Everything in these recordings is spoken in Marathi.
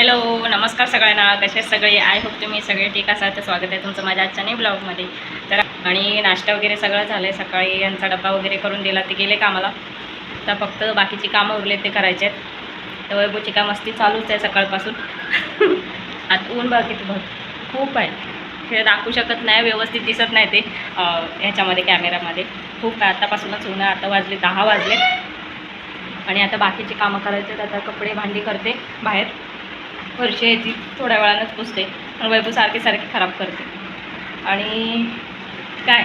हॅलो नमस्कार सगळ्यांना. कसे सगळे? आय होप तुम्ही सगळे ठीक असाल. तर स्वागत आहे तुमचं माझ्या आजच्या नाही ब्लॉगमध्ये तर आणि नाश्ता वगैरे सगळं झालं आहे सकाळी यांचा डब्बा वगैरे करून दिला. ते गेले कामाला. तर फक्त बाकीची कामं उरले ते करायचे आहेत. तर वैभूची काम मस्ती चालूच आहे सकाळपासून. आता ऊन बघ किती बघ. खूप आहे. हे दाखवू शकत नाही व्यवस्थित दिसत नाही ते ह्याच्यामध्ये कॅमेरामध्ये खूप आहे. आतापासूनच ऊन आता वाजले दहा वाजले. आणि आता बाकीची कामं करायचे आहेत. आता कपडे भांडी करते बाहेर. फरशी आहे ती थोड्या वेळानंच पुसते. पण वैभव सारखे सारखे खराब करते. आणि काय?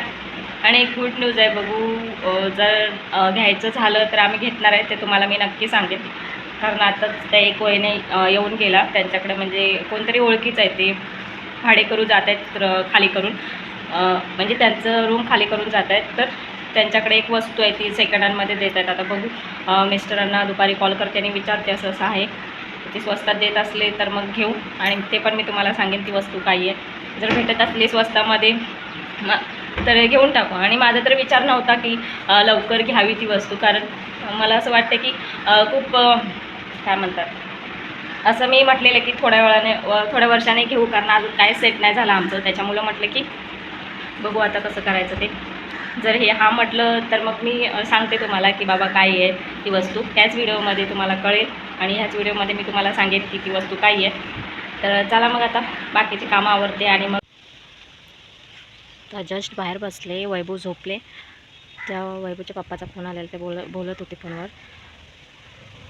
आणि एक गुड न्यूज आहे बघू जर घ्यायचं झालं तर आम्ही घेतणार आहे ते तुम्हाला मी नक्की सांगेन. कारण आताच त्या एक वयने येऊन गेला. त्यांच्याकडे म्हणजे कोणतरी ओळखीच आहे ते. भाडेकरू जात आहेत खाली करून. म्हणजे त्यांचं रूम खाली करून जात आहेत तर त्यांच्याकडे एक वस्तू आहे ती सेकंड हँडमध्ये देत आहेत. आता बघू मिस्टरांना दुपारी कॉल करते आणि विचारते असं असं आहे. ती स्वस्तात देत असले तर मग घेऊ. आणि ते पण मी तुम्हाला सांगेन ती वस्तू काय आहे. जर भेटत असली स्वस्तामध्ये तर घेऊन टाकू. आणि माझा तर विचार नव्हता की लवकर घ्यावी ती वस्तू. कारण मला असं वाटतं की खूप काय म्हणतात? असं मी म्हटलेलं की थोड्या वेळाने व- थोड्या वर्षाने घेऊ. कारण अजून काय सेट नाही झालं आमचं. त्याच्यामुळं म्हटलं की बघू आता कसं करायचं ते. जर हे हा म्हटलं तर मग मी सांगते तुम्हाला की बाबा काय आहे ती वस्तू. त्याच व्हिडिओमध्ये तुम्हाला कळेल आणि ह्याच व्हिडिओमध्ये मी तुम्हाला सांगेन की ती वस्तू काय आहे. तर चला मग आता बाकीची कामं आवडते आणि मग तर जस्ट बाहेर बसले वैभव झोपले. त्या वैभवच्या पप्पाचा फोन आलेला ते बोल बोलत होते फोनवर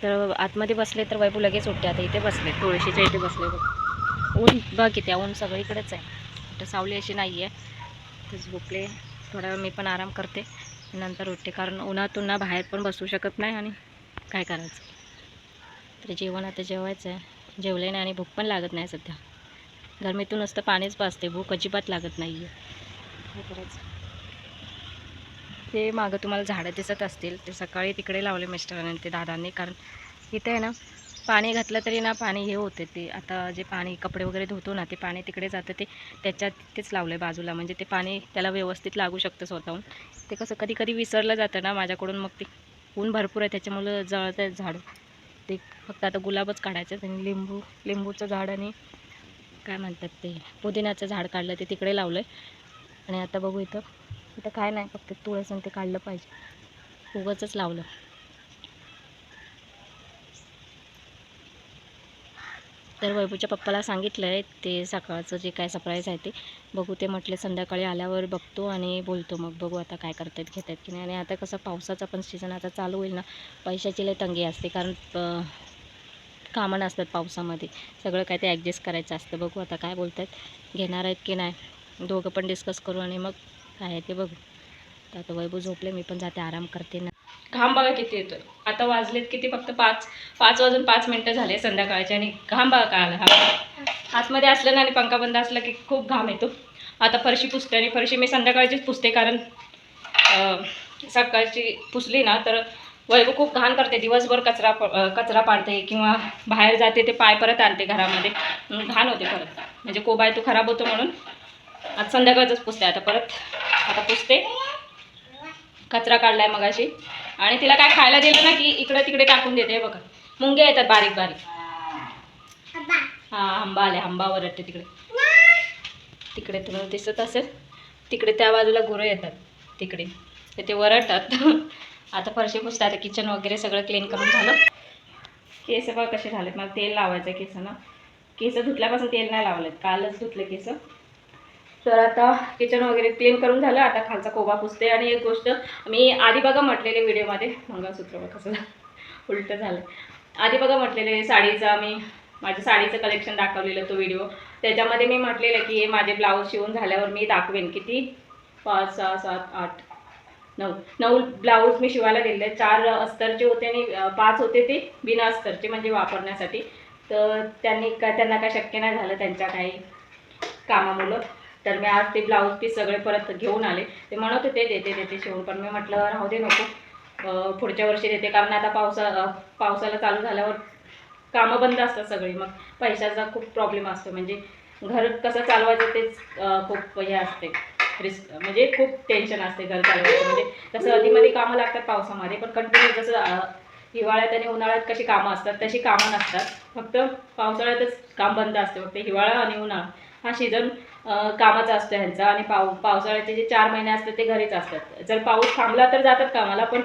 तर आतमध्ये बसले तर वैभव लगेच उठते. आता इथे बसले तुळशीच्या इथे बसले ऊन बघ किती ऊन सगळीकडेच आहे. कुठं सावली अशी नाही आहे तर झोपले. थोडा वेळ मी पण आराम करते. नंतर उठते कारण उन्हातून उन्हा बाहेर पण बसू शकत नाही आणि काय करायचं? तर जेवण आता जेवायचं आहे. जेवले नाही आणि भूक पण लागत नाही सध्या. गरमीतून नुसतं पाणीच पाजते भूक अजिबात लागत नाही आहे काय करायचं? ते मागं तुम्हाला झाडं दिसत असतील ते सकाळी तिकडे लावले मिस्टरांनी ते दादांनी कारण इथे आहे ना पाणी घातलं तरी ना पाणी हे होते ते. आता जे पाणी कपडे वगैरे धुतो ना ते पाणी तिकडे जातं ते त्याच्यात तिथेच लावलं आहे बाजूला. म्हणजे ते पाणी त्याला व्यवस्थित लागू शकतं स्वतःहून. ते कसं कधी कधी विसरलं जातं ना माझ्याकडून मग ते ऊन भरपूर आहे त्याच्यामुळं जळत आहे झाड. ते फक्त आता गुलाबच काढायचं आणि लिंबू लिंबूचं झाड आणि काय म्हणतात ते पुदिन्याचं झाड काढलं ते तिकडे लावलं आहे आणि आता बघू इथं. इथं काय नाही फक्त तुळस आणि ते काढलं पाहिजे. उगाचच लावलं. तर वैभूच्या पप्पाला सांगितलं आहे ते सकाळचं जे काय सरप्राईज आहे ते. बघू ते म्हटले संध्याकाळी आल्यावर बघतो आणि बोलतो मग. बघू आता काय करतात घेत आहेत की नाही. आणि आता कसं पावसाचा पण सीझन आता चालू होईल ना. पैशाची लय तंगी असते कारण कामं नसतात पावसामध्ये. सगळं काय ते ॲडजस्ट करायचं असतं. बघू आता काय बोलत आहेत घेणार आहेत की नाही. दोघं पण डिस्कस करू आणि मग काय आहे ते बघू. तर आता वैभव झोपले मी पण जाते आराम करते ना. घाम बघा किती येतोय. आता वाजलेत किती? फक्त पाच पाच वाजून पाच मिनटं झाले संध्याकाळचे आणि घाम बघा काय आला. हा. आतमध्ये असलं ना आणि पंखा बंद असला की खूप घाम येतो. आता फरशी पुसते आणि फरशी मी संध्याकाळचीच पुसते कारण सकाळची पुसली ना तर वैभव खूप घाण करते. दिवसभर कचरा प- कचरा पाडते किंवा बाहेर जाते ते पाय परत आणते घरामध्ये. घाण होते परत. म्हणजे कोबाय तो खराब होतो म्हणून आज संध्याकाळचंच पुसते. आता परत आता पुसते. कचरा काढलाय मगाशी. आणि तिला काय खायला दिलं ना की इकडे तिकडे टाकून देते बघा. मुंगे येतात बारीक बारीक. हा आंबा आले आंबा वरटते तिकडे. तिकडे तुम्हाला दिसत असेल. तिकडे त्या बाजूला गुरं येतात तिकडे. तर ते वरडतात. आता फरशी पुसते आता किचन वगैरे सगळं क्लीन करून झालं. केस बघा कसे झालेत. मला तेल लावायचं केसांना. केस धुतल्यापासून तेल नाही लावलेत. कालच धुतले केस. तर आता किचन वगैरे क्लीन करून झालं. आता खालचा कोबा पुसते. आणि एक गोष्ट मी आधी बघा म्हटलेले व्हिडिओमध्ये मंगळसूत्र बघा कसं उलटं झालं. आधी बघा म्हटलेले साडीचा मी माझ्या साडीचं कलेक्शन दाखवलेलं तो व्हिडिओ त्याच्यामध्ये मी म्हटलेलं की हे माझे ब्लाऊज शिवून झाल्यावर मी दाखवेन. किती? पाच सहा सात आठ नऊ. नऊ ब्लाऊज मी शिवायला दिले चार अस्तरचे होते आणि पाच होते ते बिना अस्तरचे म्हणजे वापरण्यासाठी. तर त्यांनी का त्यांना काय शक्य नाही झालं. त्यांच्या काही कामामुळं. तर मी आज ते ब्लाऊज पीस सगळे परत घेऊन आले. ते म्हणत होते देते देते शिवून. पण मी म्हटलं राहू दे नको. पुढच्या वर्षी देते. कारण आता पावसा पावसाला चालू झाल्यावर कामं बंद असतात सगळी. मग पैशाचा खूप प्रॉब्लेम असतो. म्हणजे घर कसं चालवायचं तेच खूप हे असते. रिस्क म्हणजे खूप टेन्शन असते घर चालवायचं. म्हणजे तसं अधिमध्ये कामं लागतात पावसामध्ये पण कंटिन्यू जसं हिवाळ्यात आणि उन्हाळ्यात कशी कामं असतात तशी कामं नसतात. फक्त पावसाळ्यातच काम बंद असते. फक्त हिवाळा आणि उन्हाळा. हा सीझन कामाचा असतो ह्यांचा आणि पाव पावसाळ्याचे जे चार महिने असतात ते घरीच असतात. जर पाऊस थांबला तर जातात कामाला पण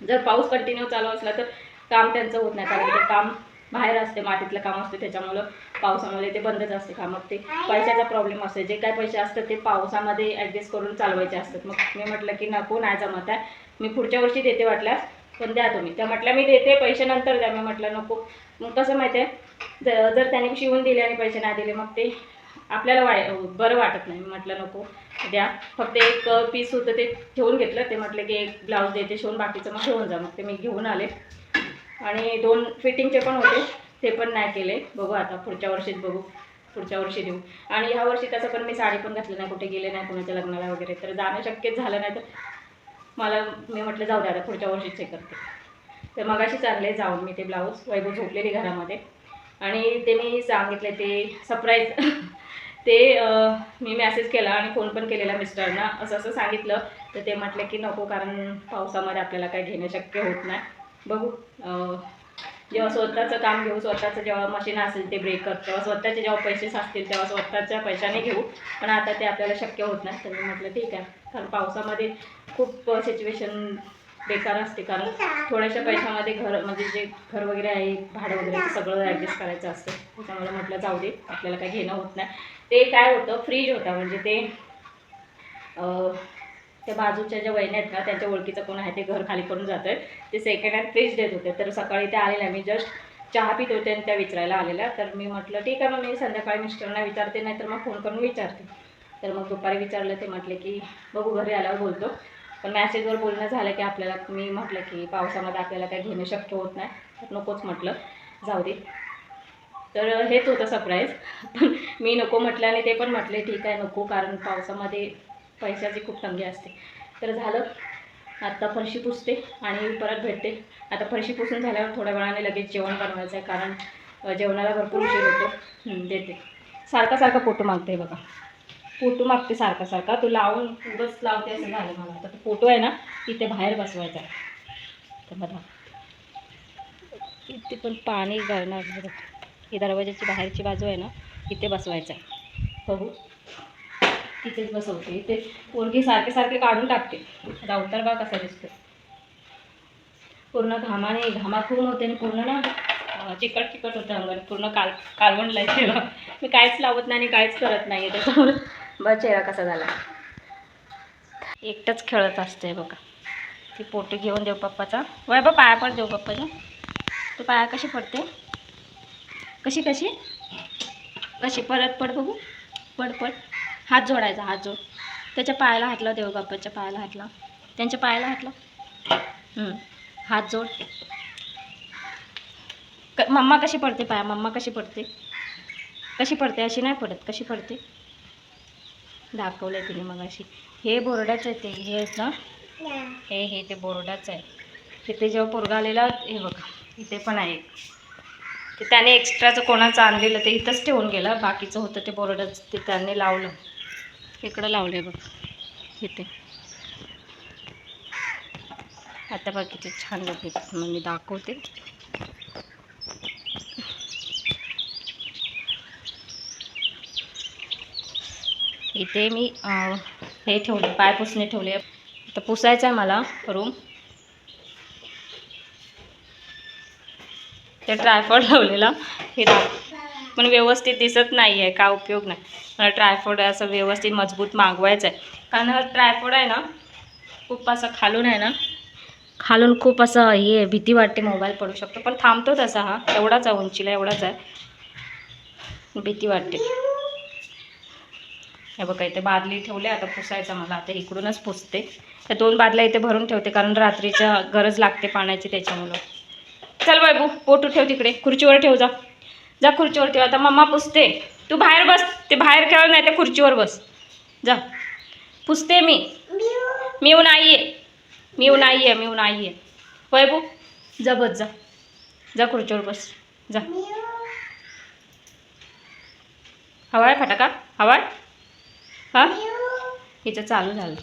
जर पाऊस कंटिन्यू चालू असला तर काम त्यांचं होत नाही. कारण ते काम बाहेर असते मातीतलं काम असते त्याच्यामुळं पावसामुळे ते बंदच असते काम. मग ते पैशाचा प्रॉब्लेम असते. जे काय पैसे असतात ते पावसामध्ये ॲडजस्ट करून चालवायचे असतात. मग मी म्हटलं की नको नाही जमत आहे. मी पुढच्या वर्षी देते वाटल्यास पण द्या तुम्ही. त्या म्हटल्या मी देते पैसे नंतर द्या. मी म्हटलं नको. मग कसं माहिती आहे? जर त्याने शिवून दिले आणि पैसे नाही दिले मग ते आपल्याला वाय बरं वाटत नाही. म्हटलं नको द्या. फक्त एक पीस होतं ते ठेवून घेतलं. ते म्हटलं की एक ब्लाऊज देते शिवून बाकीचं मग घेऊन जा. मग ते मी घेऊन आले. आणि दोन फिटिंगचे पण होते. ते पण नाही केले. बघू आता पुढच्या वर्षीच बघू. पुढच्या वर्षी देऊ. आणि ह्या वर्षी तसं पण मी साडी पण घातली नाही. कुठे गेले नाही कुणाच्या लग्नाला वगैरे. तर जाणं शक्यच झालं नाही तर मला मी म्हटलं जाऊ द्या आता पुढच्या वर्षीच हे करते. तर मगाशी चालले जाऊन मी ते ब्लाऊज वैभव झोपलेली घरामध्ये. आणि ते मी सांगितले ते सरप्राईज ते मी मेसेज केला आणि फोन पण केलेला मिस्टरना. असं असं सांगितलं. तर ते म्हटलं की नको कारण पावसामध्ये आपल्याला काही घेणं शक्य होत नाही. बघू. जेव्हा स्वतःचं काम घेऊ स्वतःचं जेव्हा मशीन असेल ते ब्रेक करत तेव्हा स्वतःचे जेव्हा पैसे असतील तेव्हा स्वतःच्या पैशाने घेऊ. पण आता ते आपल्याला शक्य होत नाही. तर मी म्हटलं ठीक आहे. कारण पावसामध्ये खूप सिच्युएशन बेकार असते कारण थोड्याशा पैशामध्ये घर म्हणजे जे घर वगैरे आहे भाडं वगैरे ते सगळं ॲडजस्ट करायचं असतं. त्याच्यामुळे म्हटलं जाऊ दे आपल्याला काही घेणं होत नाही. ते काय होतं फ्रीज होता म्हणजे ते त्या बाजूच्या ज्या वहिनी आहेत ना त्यांच्या ओळखीचं कोण आहे ते घर खाली करून जातं ते सेकंड हँड फ्रीज देत होते. तर सकाळी त्या आलेल्या मी जस्ट चहा पित होते आणि त्या विचारायला आलेल्या. तर मी म्हटलं ठीक आहे मग मी संध्याकाळी मिस्टरना विचारते नाही तर मग फोन करून विचारते. तर मग दुपारी विचारलं ते म्हटले की बघू घरी आल्यावर बोलतो. पण मॅसेजवर बोलणं झालं की आपल्याला मी म्हटलं की पावसामध्ये आपल्याला काही घेणं शक्य होत नाही. तर नकोच म्हटलं. जाऊ दे. तर हेच होतं सरप्राईज पण मी नको म्हटलं आणि ते पण म्हटले ठीक आहे नको कारण पावसामध्ये पैशाची खूप तंगी असते. तर झालं. आत्ता फरशी पुसते आणि परत भेटते. आता फरशी पुसून झाल्यावर थोड्या वेळाने लगेच जेवण बनवायचं आहे कारण जेवणाला भरपूर उशीर होतो. देते. सारखा सारखा फोटो मागते बघा. फोटो मागते सारखा सारखा. तो लावून बस लावते असं झालं मला. आता तो फोटो आहे ना इथे बाहेर बसवायचा तर बघा. इथे पण पाणी गळणार बघा. ही दरवाजाची बाहेरची बाजू आहे ना इथे बसवायचा बघू. तिथेच बसवते. इथे पोरगी सारखे सारखे काढून टाकते. आता बा कसा दिसतो पूर्ण घामाने घामाखून होते आणि पूर्ण ना चिकट चिकट होतं अंगाने. पूर्ण काल कालवण लाइट मी काहीच लावत नाही आणि काहीच करत नाही त्याच्यामुळे बघ चेहरा कसा झाला. एकटंच खेळत असते बघा. ती पोटी घेऊन देऊ पप्पाचा. वय बा पाया पड देऊ पप्पाचा तू पाया कशी पडते? कशी कशी? कशी? परत पड बघू. पड पड. हात जोडायचा हात जोड. त्याच्या पायाला हातला देऊ बाप्पाच्या पायाला हातला त्यांच्या पायाला हातला हात जोड. क मम्मा कशी पडते पाया? मम्मा कशी पडते? कशी पडते? अशी नाही पडत. कशी पडते? दाखवलं आहे तिने मग अशी हे बोर्डाचं आहे ते. हे आहेत ना? हे हे ते बोर्डाचं आहे. तिथे जेव्हा पोरगा आलेला हे बघा इथे पण आहे ते त्याने एक्स्ट्राचं कोणाचं आणलेलं ते इथंच ठेवून गेलं. बाकीचं होतं ते बोर्डाचं. ते त्याने लावलं. इकडं लावले बघ. इथे. आता बाकीचे छान बघ मग मी दाखवते. इथे मी हे ठेवले पाय पुसणे ठेवले. आता पुसायचं आहे मला रूम ते ट्रायफॉड लावलेला. हे पण व्यवस्थित दिसत नाही आहे का उपयोग नाही. मला ट्रायफॉड असं व्यवस्थित मजबूत मागवायचं आहे कारण हा ट्रायफॉड आहे ना खूप असं खालून आहे ना खालून खूप असं हे भीती वाटते मोबाईल पडू शकतो. पण थांबतो तसा हा. एवढाच आहे उंचीला एवढाच आहे. भीती वाटते. हे बघा इथे बादली ठेवले आता पुसायचं मला. आता इकडूनच पुसते. त्या दोन बादल्या इथे भरून ठेवते कारण रात्रीच्या गरज लागते पाण्याची त्याच्यामुळं. चल बाबू पोटू ठेव तिकडे. खुर्चीवर ठेव जा. जा खुर्चीवर ठेव. आता मम्मा पुसते. तू बाहेर बस. ते बाहेर खेळ नाही ते खुर्चीवर बस. जा. पुसते मी. मी येऊन आई आहे मी येऊन आई आहे मी येऊन आई आहे वैभू जा बस जा. जा खुर्चीवर बस. जा. हवाय फटाका. हवाय हां? हिचं चालू झालं.